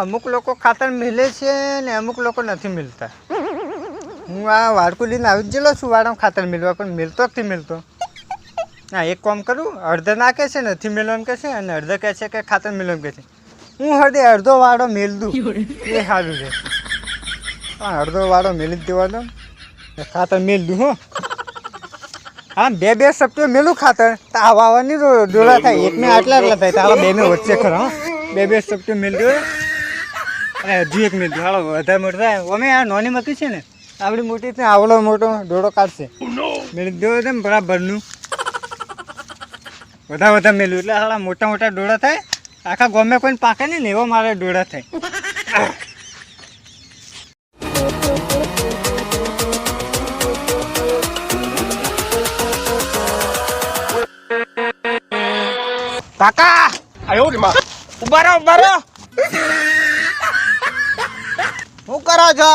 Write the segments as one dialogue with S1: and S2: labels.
S1: અમુક લોકો ખાતર મિલે છે ને અમુક લોકો નથી મિલતા. હું આ વાડકું લઈને આવી જ ગયેલો છું વાડામાં ખાતર મિલવા પણ મિલતો નથી મિલતો. હા એક કામ કરું અડધા કહે છે નથી મિલવાનું કહે છે અને અડધો કહે છે કે ખાતર મિલવાનું કહે છે. હું હળદે અડધો વાળો મેલ દઉં. એ સારું છે. પણ અડધો વાળો મેલી જ દેવા દો ખાતર મેલ દઉં હો. હા બે બે સપ્તાહ મેલું ખાતર તો આવા આવવાની ડોળા થાય. એક ને આટલા આટલા થાય. તો આવા બે ને વચ્ચે ખરા હો. બે બે સપ્તાહ મેલ દો. અને હજુ એક મિનિટ હાલો વધારે મોટો થાય. અમે આ નાની મકી છે ને આપણી મોટી છે આવડો મોટો ડોડો કાઢશે. મેળવી દેવો છે ને બરાબરનું. બધા બધા મેલું. એટલે હાલા મોટા મોટા ડોળા થાય. આખા ગમે કોઈ પાકે નહીં ને એવો મારે ડોળા થાય.
S2: કાકા! ઊભા રહો ઊભા રહો. શું કરો છો?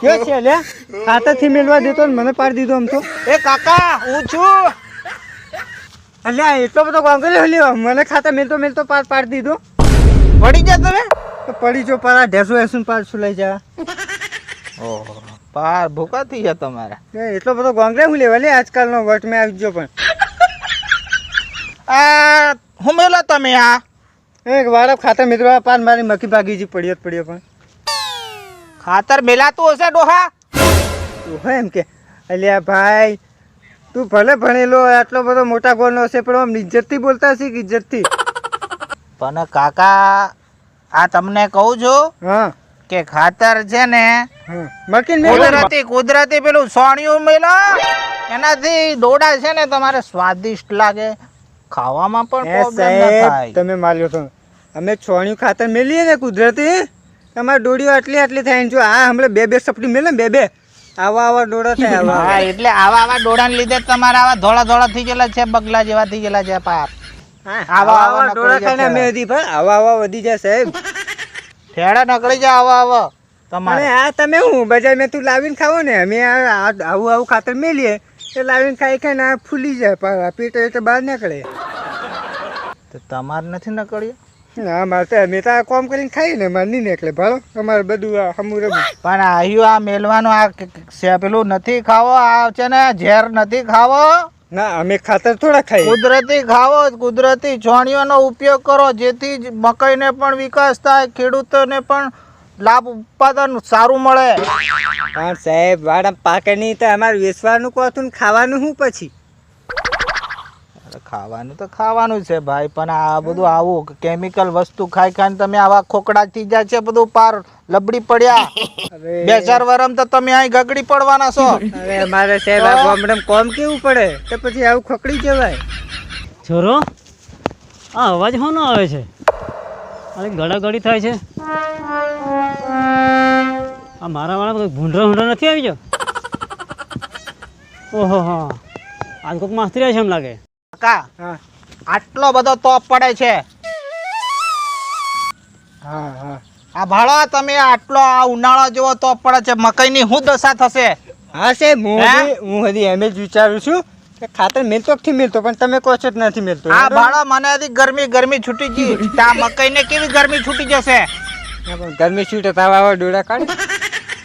S1: કયો છે લે? ખાતરથી મેળવા દેતો ને મને પાડી દીધો આમ તો.
S2: એ કાકા હું છું.
S1: અલ્યા એટલો બધો ગોંગલ્યો લ્યો. મને ખાતર મેલતો મેલતો પાર પાડી દીધો.
S2: પડી જા તમે?
S1: તો પડી જો પારા ઢેસો એસું પાર લઈ જા.
S2: ઓહો પાર ભૂકા થઈ ગયા તમારા.
S1: એટલો બધો ગોંગલે હું લેવા લે આજકાલનો વટ મેં આવી ગયો પણ.
S2: આ હું મેલો તમે આ?
S1: એક વાળો ખાતર મેળવા પાન મારી મકી ભાગી જી પડ્યો જ પડ્યો પણ.
S2: ખાતર મેલાતું હશે ડોહા?
S1: ડોહા એમ કે અલ્યા ભાઈ તું ભલે ભણેલો આટલો બધો મોટા ગોળનો હશે પણ આમ ઇજ્જતથી બોલતા હશે કે ઇજ્જતથી
S2: પણ કાકા આ તમને કહું છું
S1: હા.
S2: કે ખાતર છે ને
S1: મકીન
S2: કુદરતી કુદરતી પેલું સોણિયું મેલો એનાથી દોડા છે ને તમારે સ્વાદિષ્ટ લાગે. ખાવામાં પણ પ્રોબ્લેમ ન
S1: સાહેબ
S2: થાય.
S1: તમે માલ્યો તો અમે છોણિયું ખાતર મેલીએ ને કુદરતી? તમારી ડોડીઓ આટલી આટલી થાય ને જો આ હમણાં બે બે સપટી મેલે બે બે. આવા આવા ડોડા થાય આવા
S2: હા એટલે આવા આવા ડોડાને લીધે તમારા આવા ધોળા ધોળા થઈ ગયેલા છે બગલા જેવા થઈ ગયેલા છે
S1: પાપ.
S2: આવા
S1: આવા ડોડા ખાઈને અમે હતી પણ આવા આવા વધી જાય સાહેબ.
S2: ઠેડા નકળી જાય આવા આવા. તમારે.
S1: આ તમે હું બજારમાં તું લાવીને ખાવો ને? અમે આવું આવું ખાતર મેલીએ. એ લાવીને ખાઈ ખાઈને આ ફૂલી જાય. પેટ એટલે બહાર નીકળે.
S2: તો તમારે નથી નકળ્યું?
S1: ના મારે તો અમે તો કામ કરીને ખાઈએ ને મારે નહીં નીકળે ભાડો અમારે બધું આ હમું
S2: પણ આયુ આ મેલવાનું આ પેલું નથી ખાવો? આ છે ને ઝેર નથી ખાવો?
S1: ના અમે ખાતર થોડા ખાઈએ.
S2: કુદરતી ખાવો કુદરતી છોણીઓનો ઉપયોગ કરો જેથી મકાઈને પણ વિકાસ થાય ખેડૂતોને પણ લાભ ઉત્પાદન સારું મળે.
S1: પણ સાહેબ વાડા પાકે નહીં તો અમારે વેચવાનું કહો ને ખાવાનું શું પછી?
S2: ખાવાનું તો ખાવાનું છે ભાઈ પણ આ બધું આવું કેમિકલ વસ્તુ ખાઈ ખાઈને તમે આવા ખોકડા થઈ જાય છે બધું પાર લબડી પડ્યા. બે ચાર વરમ તો તમે અહીં ગગડી પડવાના છો.
S1: અરે મારે સાહેબ આ ગામડામાં કોમ કેવું પડે? તો પછી આવું ખોકડી જવાય?
S3: છોરો આ અવાજ કોનો આવે છે? અરે ગળાગળી થાય છે. આ મારા વાળા ભૂંડરા ભૂંડરા નથી આવી ગયો? ઓહો હા. આજ કોઈક માસ્તરી આવે છે એમ લાગે.
S2: કાકા આટલો બધો તોપ પડે છે.
S1: હા હા.
S2: આ ભાળો તમે આટલો આ ઉનાળો જેવો તોપ પડે છે મકાઈની શું દશા થશે?
S1: હા છે હું
S2: હું?
S1: હજી એમ જ વિચારું છું કે ખાતર મિલતો થી મિલતો પણ તમે કહો છો જ નથી મિલતો
S2: આ ભાળો મને હજી ગરમી ગરમી છૂટી ગઈ. આ મકાઈને કેવી ગરમી છૂટી જશે?
S1: ગરમી છૂટે તાવા આવે ડોડા કાઢ.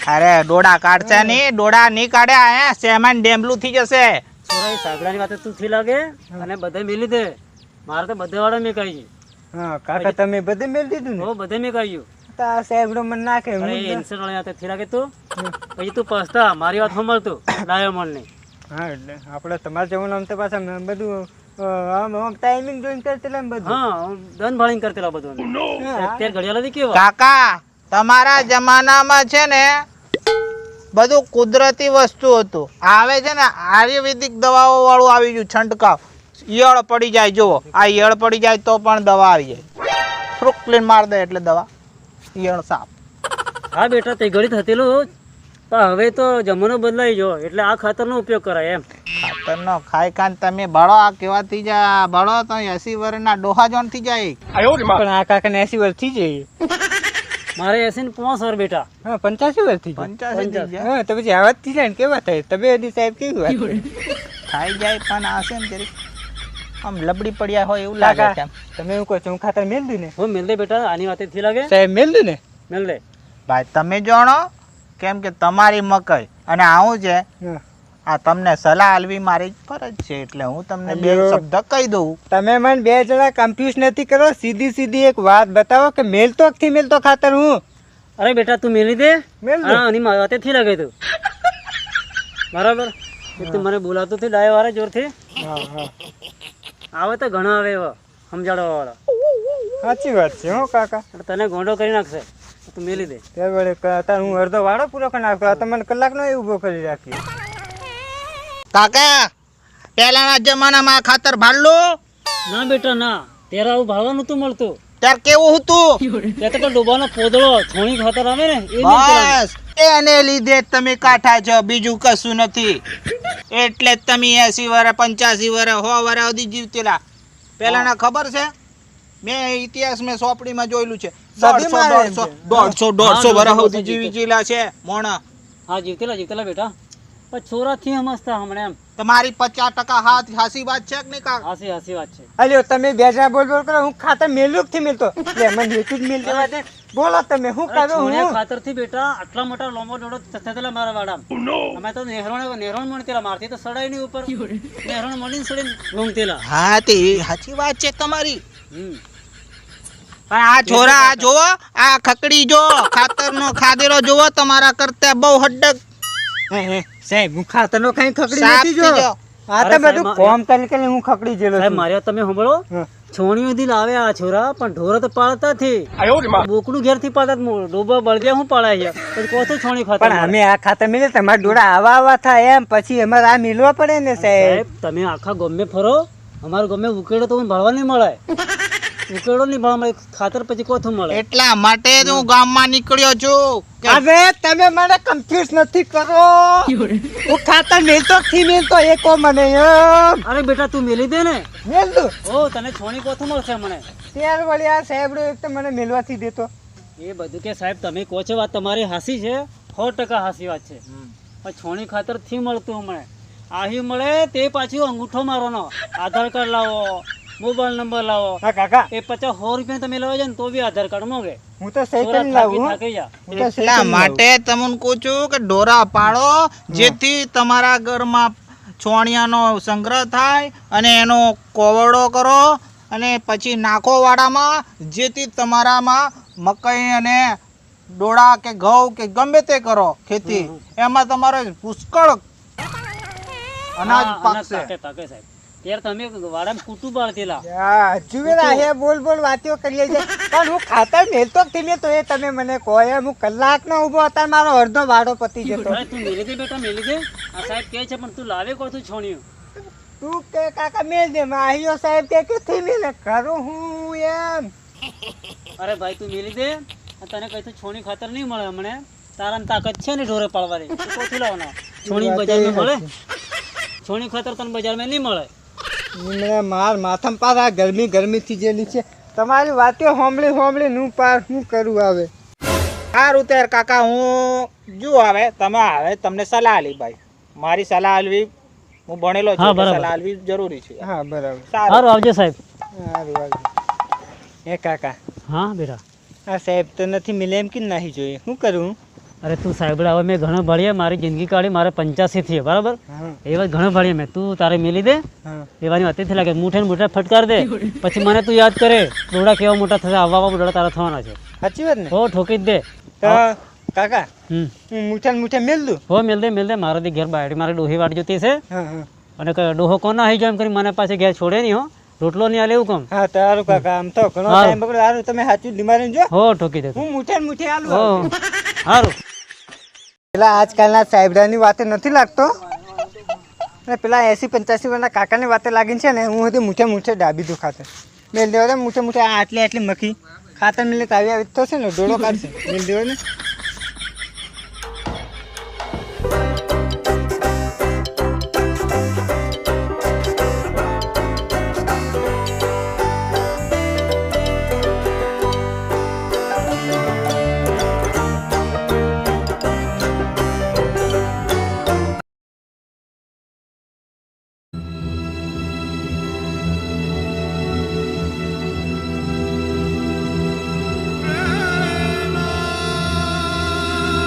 S2: અરે ડોડા કાઢશે નહીં ડોડા નહીં કાઢે હે સેમાન ડેમલું થઈ જશે.
S3: છોરા સાગડાની વાત તું થી લાગે? અને બધે મેલી દે. મારે તો બધે વાળા મેં કહી.
S1: હા કાકા તમે બધે મેલી દીધું ને?
S3: બધે મેં કહ્યું.
S1: તા સાહેબ નો મન નાખે હું
S3: એન્સર વાળી વાતથી લાગે તું? પછી તું પસ્તા મારી વાત સાંભળતું લાયો મળ નહીં.
S1: હા એટલે આપણે તમારે જવાનું આમ તો પાછા બધું આમ આમ ટાઈમિંગ જોઈન કરતેલા બધું.
S3: હા દન ભાળીને કરતેલા બધું. અત્યારે ઘડિયાળ કેવા?
S2: કાકા તમારા જમાનામાં છે ને બધું કુદરતી વસ્તુ હતું. આવે છે ને આયુર્વેદિક દવાઓ વાળું આવી ગયું છંટકાવ. ઈયળ પડી જાય જુઓ. આ ઈયળ પડી જાય તો પણ દવા આવી જાય. ફ્રુકલીન માર દે એટલે દવા. ઈયળ સાફ.
S3: હા બેટા તે ઘડી થતેલું પણ હવે તો જમાનો બદલાઈ ગયો એટલે આ ખાતરનો ઉપયોગ કરાય એમ.
S2: ખાતરનો ખાઈ ખાન તમે ભળો આ કેવા થઈ જાય ભળો તો એસી વર્ષના ડોહા જોન થઈ જાય
S1: પણ આ કાકાને એસી વર્ષ થઈ જાય
S3: મારે એસી ને પાંચ વર્ષ બેટા.
S1: હા પંચ્યાસી વર્ષ થઈ
S2: ગયા.
S1: હા તો પછી આવા થઈ જાય ને કેવા થાય? તમે એની સાહેબ કેવી વાત કરે?
S2: જાય પણ આવશે ને જરીક. આમ લબડી પડ્યા હોય એવું લાગે છે
S1: તમે એવું કહો છો હું ખાતર મેલ દઉં ને?
S3: હું મેલ દે બેટા આની વાતે થી લાગે.
S1: સાહેબ મેલ દઉં ને?
S3: મેલ દે.
S2: ભાઈ તમે જાણો કેમ કે તમારી મકઈ અને આવું છે. આ તમને સલાહ આલવી મારી ફરજ છે એટલે હું તમને બે. શબ્દ કહી દઉં.
S1: તમે મને બે જણા કન્ફ્યુઝ નથી કરો સીધી સીધી એક વાત બતાવો કે મેલતો તો થી મેલતો ખાતર હું?
S3: અરે બેટા તું મેલી દે.
S1: મેલ
S3: વાતે થી લાગે તું બરાબર? તું મને બોલાતો થી ડાય વાળા જોરથી.
S1: હા હા.
S3: આવે તો ઘણા આવે એવા સમજાડવા વાળા
S1: સાચી વાત છે હો કાકા.
S3: તને ગોંડો કરી નાખશે. તું મેલી દે.
S1: ત્યારે હું અડધો વાળો પૂરો કરી નાખ્યો આ તમને કલાકનો એ ઊભો કરી રાખ્યો
S2: કાકા પહેલાના જમાનામાં ખાતર ભાડલું?
S3: ના બેટા ના. ત્યારે આવું ભાડવા નતું મળતું.
S2: ત્યારે કેવું હતું?
S3: ત્યારે તો ડોબાનો પોદળો છોણી ખાતર આવે ને
S2: બસ એને લીધે તમે કાઠા છો બીજું કશું નથી. એટલે જ તમે એસી વર પંચ્યાસી વર સો વર સુધી જીવતેલા. પહેલાના ખબર છે? મેં ઇતિહાસ મેં સોપડીમાં જોયેલું છે. દોઢસો દોઢસો
S1: એમ
S2: દોઢસો દોઢસો
S3: દોઢસો
S2: સુધી જીવી
S3: જીવતે.
S2: છે મોણા.
S3: હા જીવતેલા જીવતેલા બેટા. છોરાથી સમજતા હમણાં એમ.
S2: તમારી પચાસ ટકા હાથ હાસી વાત છે કે નહીં કાકા?
S3: હાસી હાસી વાત છે.
S1: અલ્યો તમે બે જણા બોલ બોલ કરો હું ખાતર મેલું થી મેલતો? એટલે મને એટલું જ મેલ દેવા દે બોલો તમે હું
S3: અરે
S1: કરો
S3: છોણિયા
S1: હું
S3: બેટા આટલા મોટા લોંબો ડોડો થતેલા મારા વાડામાં. અમે તો નેહરોણ નેહરોણ મળતેલા મારથી તો સડાય નહીં ઉપર. નેહરોણ મળીને સડીને ઊંઘતેલા
S2: હા તે સાચી વાત છે તમારી.
S3: હમ.
S2: પણ આ છોરા આ જોવો આ ખકડી જો ખાતરનો ખાદેરો જોવો તમારા કરતા બહુ હડક
S1: હે, હે, સાહેબ હું ખાતરનો કઈ ખકડી નથી જો આ તો બધું કોમ કરી કે હું ખકડી જેલો
S3: સાહેબ
S1: છું.
S3: તમે સાંભળો. છોણીઓ દિલ આવે આ છોરા પણ ઢોરો તો પાળતા થી બોકડું ઘેરથી પાડતા ડોબા બળગે હું પાળાય છે. પછી કોસો છોણી ખાતર
S1: પણ અમે આ ખાતર મિલે તમારા ડોળા આવા આવા થાય એમ પછી અમારે આ મિલવા પડે ને સાહેબ.
S3: સાહેબ તમે આખા ગમે ફરો. અમારું ગમે ઉકેડો તો ભણવા નહીં મળે. ઉકેડો નહીં ભાવ ખાતર પછી કોથું મળે.
S2: એટલા માટે જ હું ગામમાં નીકળ્યો છું
S1: હવે તમે મને કન્ફ્યુઝ નથી કરો. હું ખાતર મેલતો થી મેલતો એકો મને
S3: અરે બેટા તું મેલી દે ને.
S1: મેલ
S3: ઓ તને છોણી કોથું મળશે મને.
S1: ત્યાર વળી આ સાહેબડો એક તો મને મેલવાથી દેતો.
S3: એ બધું કે સાહેબ તમે કહો છો વાત તમારી હાસી છે. સો ટકા હાસી વાત છે. પણ છોણી ખાતરથી મળતું મને આહી મળે તે પાછું અંગૂઠો મારવાનો આધાર કાર્ડ લાવો. મોબાઈલ નંબર લાવો.
S1: હા કાકા.
S3: એ પચાસ સો રૂપિયા તમે લેવા જાય ને તો બી આધાર કાર્ડ મોગે
S1: હું તો
S3: થાકી
S1: લાવું
S2: એટલા માટે તમને કહું છું કે ડોરા પાડો જેથી તમારા ઘરમાં છોણિયાનો સંગ્રહ થાય અને એનો કોવડો કરો અને પછી નાખો વાડામાં જેથી તમારામાં મકાઈ અને ડોળા કે ઘઉં કે ગમે તે કરો ખેતી એમાં તમારે પુષ્કળ અનાજ પાકશે.
S3: સાહેબ. ત્યારે તમે વાડામ કૂટું બાળતેલા
S1: હા, જુએ બોલ બોલ વાતો કરીએ છે પણ હું ખાતર મેલતો થઈને તો એ તમે મને કહો હું કલાકનો ઊભો અત્યારે મારો અડધો વાડો પતી જતો.
S3: તું મેલી દે બેટા મેલી દે આ સાહેબ કહે છે પણ તું લાવે કો તું છોણ્યું?
S1: તું કે કાકા મેલ દે. માહિયો સાહેબ કે કે થી મેલે? કરું હું એમ.
S3: અરે ભાઈ તું મેલી દે. તને કઈ છોડી છોણી ખાતર નહીં મળે હમણે. તારામાં તાકાત છે ને ઢોરે પાડવાની. કોથી લાવવાનો? છોણી બજારમાં મળે? છોણી ખાતર તને બજારમાં નહીં મળે?
S1: મને માર માથામાં પાર આ ગરમી ગરમી થઈ ગયેલી છે. તમારી વાતે હોમળી હોમળી નું પાર શું કરું આવે?
S2: સારું ત્યારે કાકા હું જો આવે તમે આવે તમને સલાહ લી ભાઈ. મારી સલાહ આલવી હું ભણેલો છું
S3: હા.
S2: સલાહ આલવી જરૂરી છે.
S1: હા બરાબર.
S2: સારું.
S3: સારું આવજો સાહેબ.
S1: સારું આવજો. એ કાકા.
S3: હા બેટા.
S1: આ સાહેબ તો નથી મિલે એમ કે નહીં જોઈએ? શું કરું?
S3: અરે તું સાહેબ હવે મેં ઘણો ભણ્યા મારી જિંદગી કાઢી મારે પંચ્યાસી થઈ બરાબર? એ વાત ઘણો ભણ્યા મેં. તું તારે મેલી દે. એવાની વાત થઈ લાગે મૂઠે ને મૂઠે ફટકાર દે. પછી મને તું યાદ કરે ડોડા કેવા મોટા થશે આવવા આવવા ડોડા તારા થવાના છે.
S1: સાચી વાત ને?
S3: હો ઠોકી જ દે.
S1: કાકા હું મૂઠે મૂઠે મેલ દઉં?
S3: હો મેલ દે મેલ દે મારા દી ઘેર બાયડી મારી ડોહી વાટ જોતી છે. અને ડોહો કોના આવી જાય એમ કરી મને પાછી ઘેર છોડે નહીં હો. રોટલો નહીં આલે એવું કમ?
S1: હા તારું કાકા આમ તો ઘણો ટાઈમ બગડ્યો. સારું તમે સાચું દિમારી જો.
S3: હો ઠોકી દે.
S1: હું મૂઠે મૂઠે આલું
S3: હારું.
S1: પેલા આજકાલના સાહેબરાની વાતે નથી લાગતો? અને પેલા એસી પંચ્યાસી વર્ષના કાકાની વાતે લાગીને છે ને, હું હતી મૂઠે મૂઠે ડાબી દઉં ખાતર મેલ દેવા મૂઠે મૂઠે આટલી આટલી મખી. ખાતર મિલે આવી આવી તો છે ને ડોળો કાઢશે. મેલ દેવો ને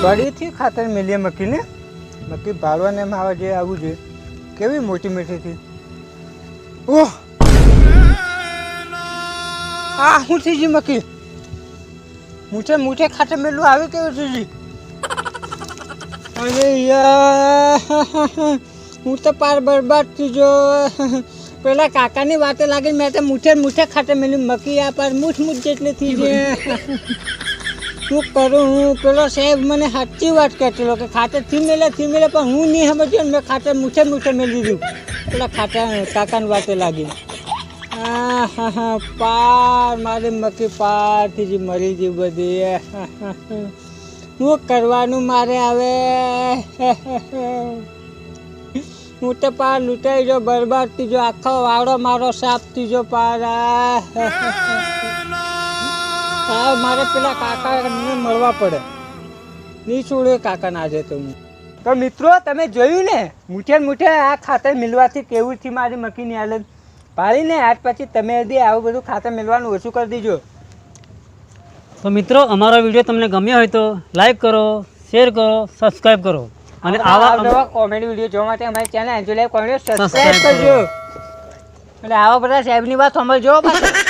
S1: ફરીથી ખાતર મેલીએ મકીને, મકી ભાળવાને એમ આવે જે આવું છે. કેવી મોટી મીઠી હતી ઓહ! આ શું થઈ ગઈ મકી? મૂઠે મૂઠે ખાતર મેલું આવે કેવું થઈ ગઈ અરે યાર, હું તો પાર બરબાદ થઈ જો પેલા કાકાની વાતે લાગી મેં તો મૂઠે મૂઠે ખાતે મેલી મકી આ પાર મૂઠ મૂઠ જેટલી થઈ ગઈ. શું કરું હું? પેલો સાહેબ મને સાચી વાત કહેતો કે ખાતરથી મેલે થી મેલે, પણ હું નહીં સમજ્યો ને મેં ખાતર મૂઠે મૂઠે મેલી દીધું. પેલા ખાતા, કાકાની વાતે લાગી. હા હા હા પાર મારી મકી પારથી જ મરી ગઈ બધી. શું કરવાનું મારે હવે? હું તો પાર લૂંટાઈ જો બરબાદ થઈ જો આખો વાળો મારો સાફ થઈ જો પાર. હા મારે પેલા કાકાને મળવા પડે. નહીં છોડ્યો કાકાને આજે તો હું. તો મિત્રો તમે જોયું ને? મૂઠે મુઠ્યા મૂઠે આ ખાતર મિલવાથી કેવું થી મારી મકીની હાલત પાડીને આજ પછી તમે હજી આવું બધું ખાતર મિલવાનું ઓછું કરી દીજો.
S3: તો મિત્રો અમારો વીડિયો તમને ગમ્યો હોય તો લાઈક કરો શેર કરો સબસ્ક્રાઈબ કરો. અને આવા
S1: નવા કોમેડી વીડિયો જોવા માટે અમારી ચેનલ એન્જોય કોમેડી સબસ્ક્રાઈબ કરજો. એટલે આવા બધા સાહેબની વાત સાંભળજો પાછા.